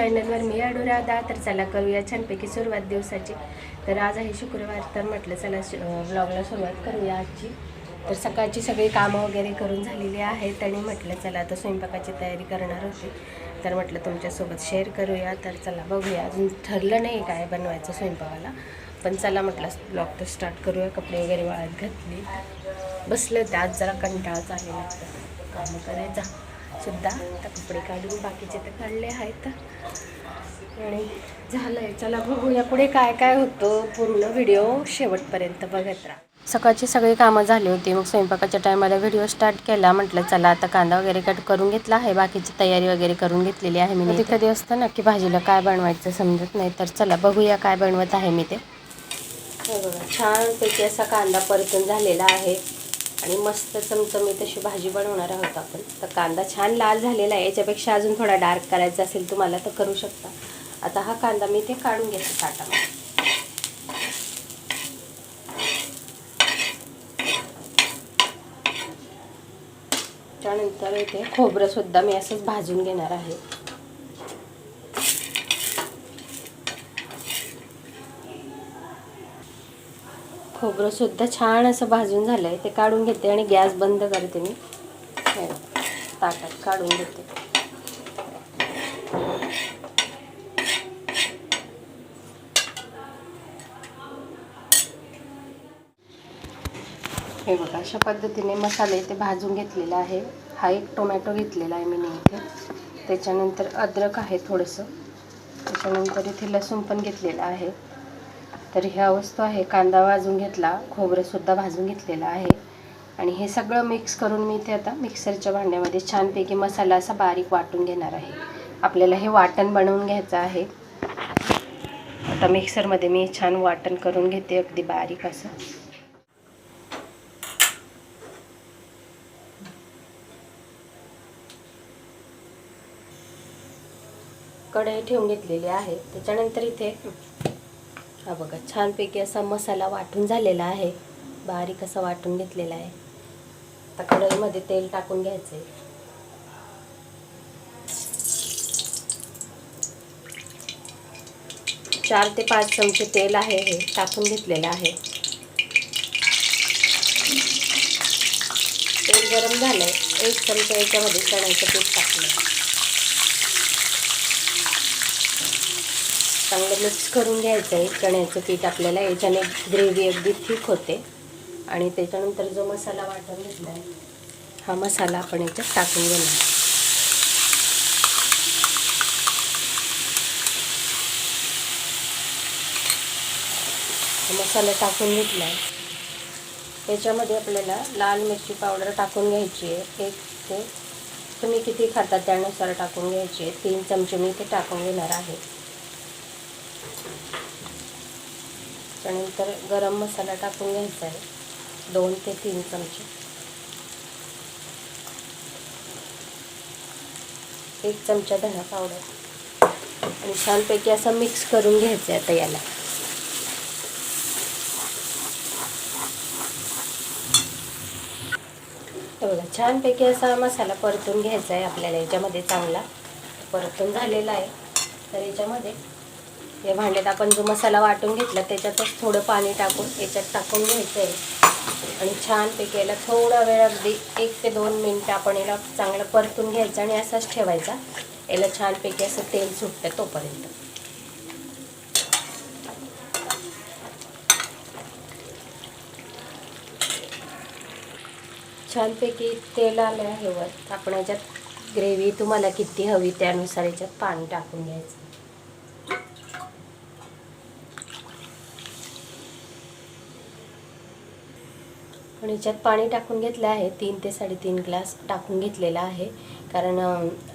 चॅनलवर मी अनुराधा तर चला करूया छानपैकी सुरुवात दिवसाची. तर आज आहे शुक्रवार तर म्हटलं चला ब्लॉगला सुरुवात करूया आजची. तर सकाळची सगळी कामं वगैरे करून झालेली आहेत आणि म्हटलं चला आता स्वयंपाकाची तयारी करणार होती. तर म्हटलं तुमच्यासोबत शेअर करूया. तर चला बघूया. अजून ठरलं नाही काय बनवायचं स्वयंपाकाला. पण चला म्हटलं ब्लॉग तर स्टार्ट करूया. कपडे वगैरे वाळत घातली. बसलं त्यात आज जरा कंटाळाच आलेला कामं करायचा. सुद्धा. आता कपडे काढून बाकीचे तर काढले आहेत. आणि झालंय. चला बघूया पुढे काय काय होतं. पूर्ण व्हिडिओ शेवटपर्यंत बघत राहा. सकाळची सगळी कामं झाली होती. मग स्वयंपाकाच्या टायमाला व्हिडिओ स्टार्ट केला. म्हटलं चला आता कांदा वगैरे कट करून घेतला आहे. बाकीची तयारी वगैरे करून घेतलेली आहे मी. कधी कधी असतं ना की भाजीला काय बनवायचं समजत नाही. तर चला बघूया काय बनवत आहे मी ते. बघा छानपैकी असा कांदा परतून झालेला आहे. आणि मस्त चमचमीत अशी भाजी बनवणार आहोत आपण. तर कांदा छान लाल झालेला आहे. याच्यापेक्षा अजून थोडा डार्क करायचा असेल तुम्हाला तर करू शकता. आता हा कांदा मी ते काढून घेते ताटामध्ये. त्यानंतर इथे खोबरंसुद्धा मी असंच भाजून घेणार आहे. खोबरंसुद्धा छान असं भाजून झालं आहे ते काढून घेते आणि गॅस बंद करते मी. हे ताटात काढून घेते. हे बघा अशा पद्धतीने मसाले इथे भाजून घेतलेला आहे. हा एक टोमॅटो घेतलेला आहे मी इथे. त्याच्यानंतर अद्रक आहे थोडंसं. त्याच्यानंतर इथे लसूण पण घेतलेलं आहे. तर ह्या वस्तू आहे. कांदा भाजून घेतला खोबरंसुद्धा भाजून घेतलेलं आहे. आणि हे सगळं मिक्स करून मी इथे आता मिक्सरच्या भांड्यामध्ये छानपैकी मसाला असा बारीक वाटून घेणार आहे. आपल्याला हे वाटण बनवून घ्यायचं आहे. आता मिक्सरमध्ये मी छान वाटण करून घेते अगदी बारीक असं. कढई ठेवून घेतलेली आहे. त्याच्यानंतर इथे हा बघा छानपैकी असा मसाला वाटून झालेला आहे. बारीक असा वाटून घेतलेला आहे. आता कढईमध्ये तेल टाकून घ्यायचं आहे चार ते पाच चमचे तेल आहे हे टाकून घेतलेलं आहे. तेल गरम झालं एक चमचा याच्यामध्ये चण्याचं पीठ टाकलं चांगलं मिक्स करून घ्यायचं आहे. चण्याचं पीठ आपल्याला याच्याने ग्रेव्ही अगदी थिक होते. आणि त्याच्यानंतर जो मसाला वाटून घेतला आहे हा मसाला आपण याच्यात टाकून घेणार. मसाला टाकून घेतला आहे त्याच्यामध्ये आपल्याला लाल मिरची पावडर टाकून घ्यायची आहे. एक ते तुम्ही किती खाता त्यानुसार टाकून घ्यायची आहे. तीन चमचे मी ते टाकून घेणार आहे. त्यानंतर गरम मसाला टाकून घ्यायचा आहे. दोन ते तीन चमचे. एक चमचा धना पावडर. आणि छानपैकी असं मिक्स करून घ्यायचं आहे आता याला. बघा छानपैकी असा मसाला परतून घ्यायचा आहे आपल्याला याच्यामध्ये चांगला. परतून झालेला आहे. तर याच्यामध्ये या भांड्यात आपण जो मसाला वाटून घेतला त्याच्यातच थोडं पाणी टाकून याच्यात टाकून घ्यायचं आहे आणि छानपैकी याला थोडा वेळ अगदी एक ते दोन मिनटं आपण याला चांगलं परतून घ्यायचं आणि असाच ठेवायचा. याला छानपैकी असं तेल सुटतं तोपर्यंत. छानपैकी तेल आलं आहे वर. आपण याच्यात ग्रेव्ही तुम्हाला किती हवी त्यानुसार याच्यात पाणी टाकून घ्यायचं. पण याच्यात पाणी टाकून घेतलं आहे. तीन ते साडेतीन ग्लास टाकून घेतलेला आहे. कारण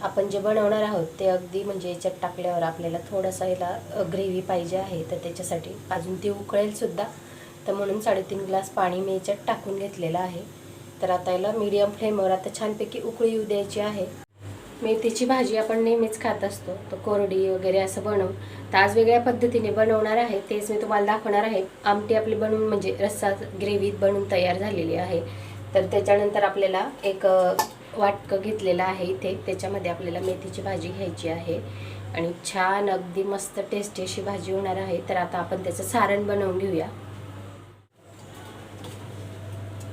आपण जे बनवणार आहोत ते अगदी म्हणजे याच्यात टाकल्यावर आपल्याला थोडासा याला ग्रेव्ही पाहिजे आहे. तर त्याच्यासाठी अजून ती उकळेलसुद्धा तर म्हणून साडेतीन ग्लास पाणी मी याच्यात टाकून घेतलेलं आहे. तर आता याला मीडियम फ्लेमवर आता छानपैकी उकळी येऊ द्यायची आहे. मेथीची भाजी आपण नेहमीच खात असतो. तर कोरडी वगैरे असं बनवून. तर आज वेगळ्या पद्धतीने बनवणार आहे. तेच मी तुम्हाला दाखवणार आहे. आमटी आपली बनवून म्हणजे रस्सा ग्रेव्हीत बनवून तयार झालेली आहे. तर त्याच्यानंतर आपल्याला एक वाटकं घेतलेलं आहे इथे. त्याच्यामध्ये आपल्याला मेथीची भाजी घ्यायची आहे. आणि छान अगदी मस्त टेस्टी अशी भाजी होणार आहे. तर आता आपण त्याचं सारण बनवून घेऊया.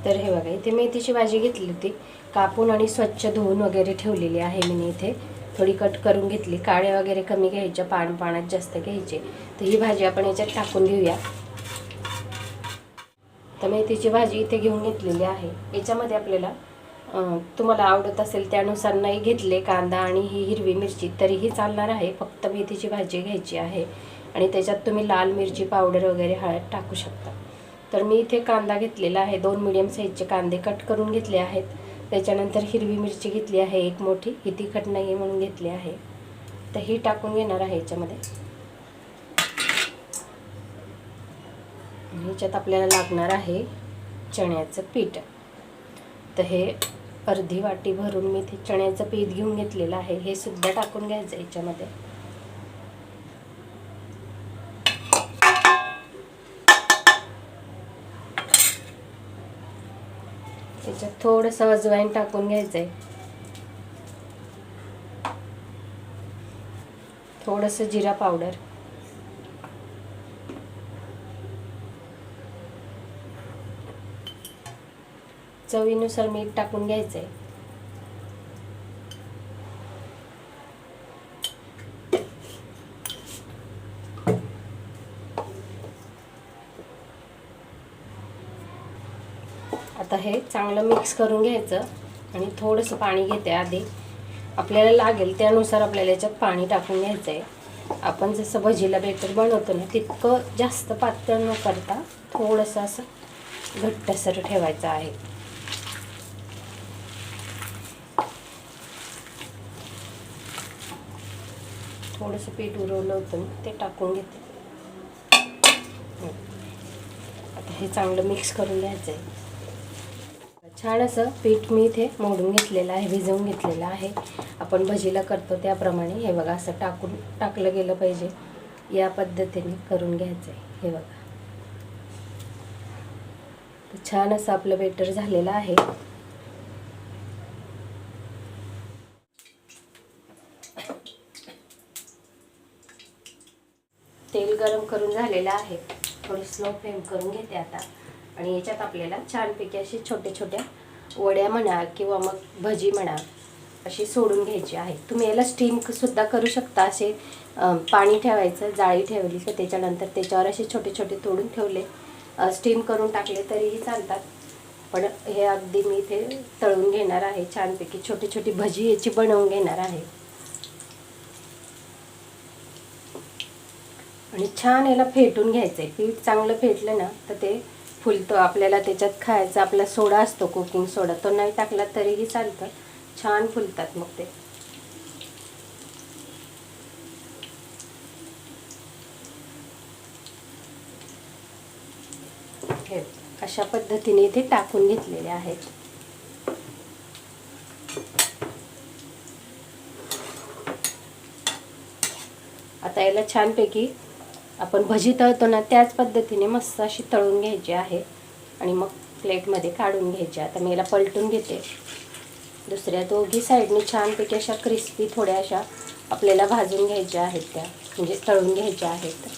तर हे बघा इथे मेथीची भाजी घेतली होती. कापून आणि स्वच्छ धुवून वगैरे ठेवलेली आहे मी इथे. थोडी कट करून घेतली. काळ्या वगैरे कमी घ्यायच्या पान पाण्यात जास्त घ्यायचे. तर ही भाजी आपण याच्यात टाकून घेऊया. तर मेथीची भाजी इथे घेऊन घेतलेली आहे. याच्यामध्ये आपल्याला तुम्हाला आवडत असेल त्यानुसार नाही घेतले कांदा आणि ही हिरवी मिरची तरीही चालणार आहे. फक्त मेथीची भाजी घ्यायची आहे. आणि त्याच्यात तुम्ही लाल मिरची पावडर वगैरे हळद टाकू शकता. तर मी इथे कांदा घेतलेला आहे. दोन मिडियम साईजचे कांदे कट करून घेतले आहेत. त्याच्यानंतर हिरवी मिरची घेतली आहे एक मोठी. ही तिखट नाही आहे म्हणून घेतली आहे. तर ही टाकून घेणार आहे याच्यामध्ये. ह्याच्यात आपल्याला लागणार आहे चण्याचं पीठ. तर हे अर्धी वाटी भरून मी ते चण्याचं पीठ घेऊन घेतलेलं आहे. हे सुद्धा टाकून घ्यायचं याच्यामध्ये. त्याच्यात थोडंसं अजवाईन टाकून घ्यायचं आहे थोडंसं जिरा पावडर. चवीनुसार मीठ टाकून घ्यायचं आहे आता हे चांगलं मिक्स करून घ्यायचं आणि थोडंसं पाणी घेते आधी. आपल्याला लागेल त्यानुसार आपल्याला याच्यात पाणी टाकून घ्यायचं आहे आपण जसं भजीला बेटर बनवतो ना तितकं जास्त पातळ न करता थोडंसं असं घट्टसर ठेवायचं आहे. थोडंसं पीठ उरवलं होतं ते टाकून घेते. आता हे चांगलं मिक्स करून घ्यायचं आहे छान असं पीठ मी इथे मोडून घेतलेलं आहे भिजवून घेतलेलं आहे. आपण भजीला करतो त्याप्रमाणे. हे बघा असं टाकून टाकलं गेलं पाहिजे. या पद्धतीने करून घ्यायचं आहे हे बघा. छान असं आपलं बेटर झालेलं आहे. तेल गरम करून झालेलं आहे. थोडी स्लो फ्लेम करून घेते आता. आणि याच्यात आपल्याला छानपैकी अशी छोट्या छोट्या वड्या म्हणा किंवा मग भजी म्हणा अशी सोडून घ्यायची आहे तुम्ही याला स्टीम सुद्धा करू शकता असे पाणी ठेवायचं जाळी ठेवली तर त्याच्यानंतर त्याच्यावर असे छोटे छोटे तोडून ठेवले. स्टीम करून टाकले तरीही चालतात. पण हे अगदी मी इथे तळून घेणार आहे. छानपैकी छोटी छोटी भजी याची बनवून घेणार आहे. आणि छान याला फेटून घ्यायचं आहे पीठ चांगलं फेटलं ना तर ते फुलतं आपल्याला त्याच्यात खायचा आपला सोडा असतो कुकिंग सोडा तो नाही टाकला तरीही चालतं. छान फुलतात मग ते. हे अशा पद्धतीने इथे टाकून घेतलेले आहेत. आता याला छानपैकी आपण भजी तळतो ना त्याच पद्धतीने मस्त अशी तळून घ्यायची आहे. आणि मग प्लेटमध्ये काढून घ्यायची. आता मी याला पलटून घेते. दुसऱ्या दोघी साईडने छानपैकी अशा क्रिस्पी थोड्या अशा आपल्याला भाजून घ्यायच्या आहेत त्या. म्हणजे तळून घ्यायच्या आहेत.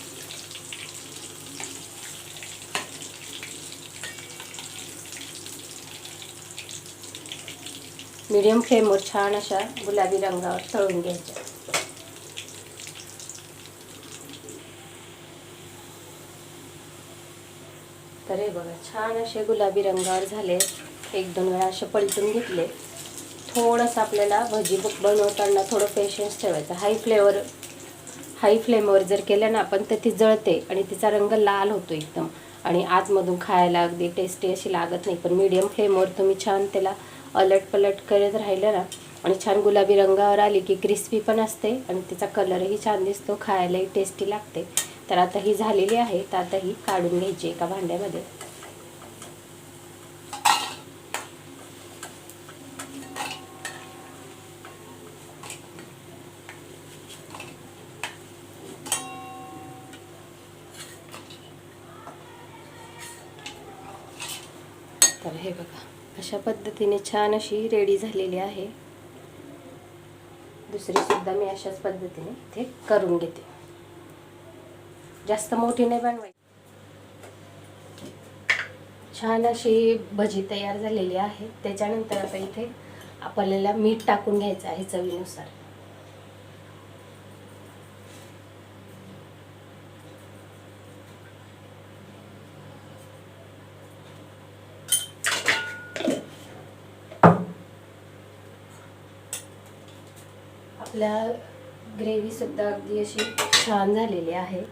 मीडियम फ्लेमवर छान अशा गुलाबी रंगावर तळून घ्यायच्या. तर हे बघा. छान असे गुलाबी रंगावर झाले. एक दोन वेळा असे पलटून घेतले. थोडंसं आपल्याला भजी बनवताना थोडं पेशन्स ठेवायचं. हाय फ्लेवर हाय फ्लेमवर जर केलं ना आपण तर ती जळते आणि तिचा रंग लाल होतो एकदम. आणि आतमधून खायला अगदी टेस्टी अशी लागत नाही. पण मीडियम फ्लेमवर तुम्ही छान त्याला अलट पलट करत राहिलं ना आणि छान गुलाबी रंगावर आली की क्रिस्पी पण असते आणि तिचा कलरही छान दिसतो. खायलाही टेस्टी लागते. तर आता ही झालेली आहे. तर आता ही काढून घ्यायची एका भांड्यामध्ये. तर हे बघा अशा पद्धतीने छान अशी रेडी झालेली आहे. दुसरीसुद्धा मी अशाच पद्धतीने इथे करून घेते. जास्त मोठी नाही बनवायची. छान अशी भजी तयार झालेली आहे. त्याच्यानंतर आता इथे आपल्याला मीठ टाकून घ्यायचं आहे चवीनुसार. आपल्या ग्रेव्ही सुद्धा अगदी अशी छान झालेली आहे.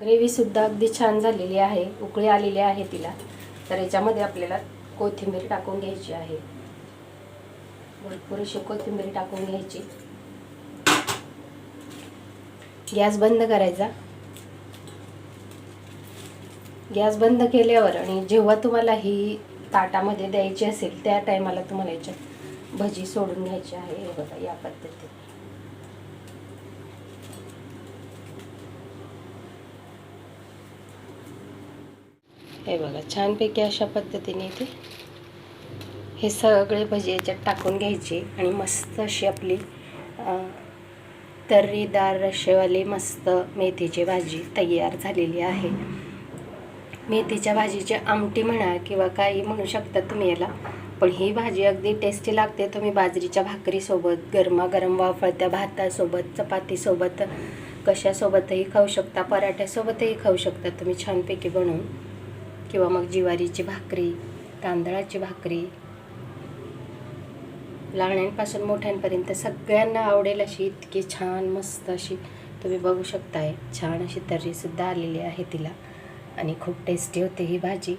ग्रेव्हीसुद्धा अगदी छान झालेली आहे. उकळी आलेली आहे तिला. तर याच्यामध्ये आपल्याला कोथिंबीर टाकून घ्यायची आहे. भरपूर अशी कोथिंबीर टाकून घ्यायची. गॅस बंद करायचा. गॅस बंद केल्यावर आणि जेव्हा तुम्हाला ही ताटामध्ये द्यायची असेल त्या टायमाला तुम्हाला याच्यात भजी सोडून घ्यायची आहे. हे बघा या पद्धतीत. हे बघा छानपैकी अशा पद्धतीने इथे हे सगळे भजी याच्यात टाकून घ्यायचे आणि मस्त अशी आपली तर्रीदार रशेवाली मस्त मेथीची भाजी तयार झालेली आहे. मेथीच्या भाजीची आमटी म्हणा किंवा काही म्हणू शकता तुम्ही याला पण ही भाजी अगदी टेस्टी लागते. तुम्ही बाजरीच्या भाकरीसोबत गरमागरम वाफळत्या भातासोबत चपातीसोबत कशासोबतही खाऊ शकता पराठ्यासोबतही खाऊ शकता. तुम्ही छानपैकी बनवून किंवा मग ज्वारीची भाकरी तांदळाची भाकरी. लहान्यांपासून मोठ्यांपर्यंत सगळ्यांना आवडेल अशी इतकी छान मस्त अशी तुम्ही बघू शकताय. छान अशी तर्रीसुद्धा आलेली आहे तिला. आणि खूप टेस्टी होते ही भाजी.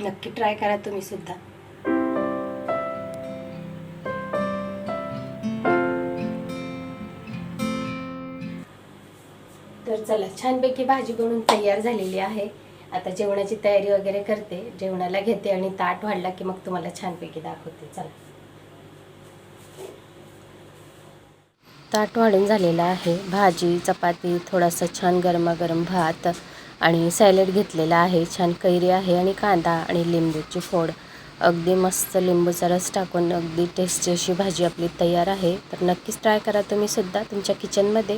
नक्की ट्राय करा तुम्ही तर चला छानपैकी भाजी बनवून तयार झालेली आहे. आता जेवणाची तयारी वगैरे करते. जेवणाला घेते आणि ताट वाढला की मग तुम्हाला छानपैकी दाखवते. चला. ताट वाढून झालेलं आहे. भाजी चपाती थोडासा छान गरमागरम भात आणि सॅलेड घेतलेला आहे. छान कैरी आहे आणि कांदा आणि लिंबूची फोड. अगदी मस्त लिंबूचा रस टाकून अगदी टेस्टी अशी भाजी आपली तयार आहे. तर नक्कीच ट्राय करा तुम्ही सुद्धा तुमच्या किचनमध्ये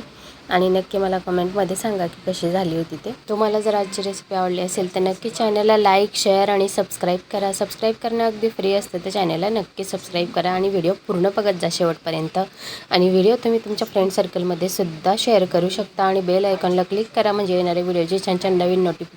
आणि नक्की मला कमेंटमध्ये सांगा की कशी झाली होती ते. तुम्हाला जर आजची रेसिपी आवडली असेल तर नक्की चॅनलला लाईक शेअर आणि सबस्क्राईब करा. सबस्क्राईब करणं अगदी फ्री असतं तर चॅनलला नक्की सबस्क्राईब करा आणि व्हिडिओ पूर्ण बघत जा शेवटपर्यंत. आणि व्हिडिओ तुम्ही तुमच्या फ्रेंड सर्कलमध्ये सुद्धा शेअर करू शकता आणि बेल आयकॉनला क्लिक करा म्हणजे येणारे व्हिडिओचे छान छान नवीन नोटिफिकेशन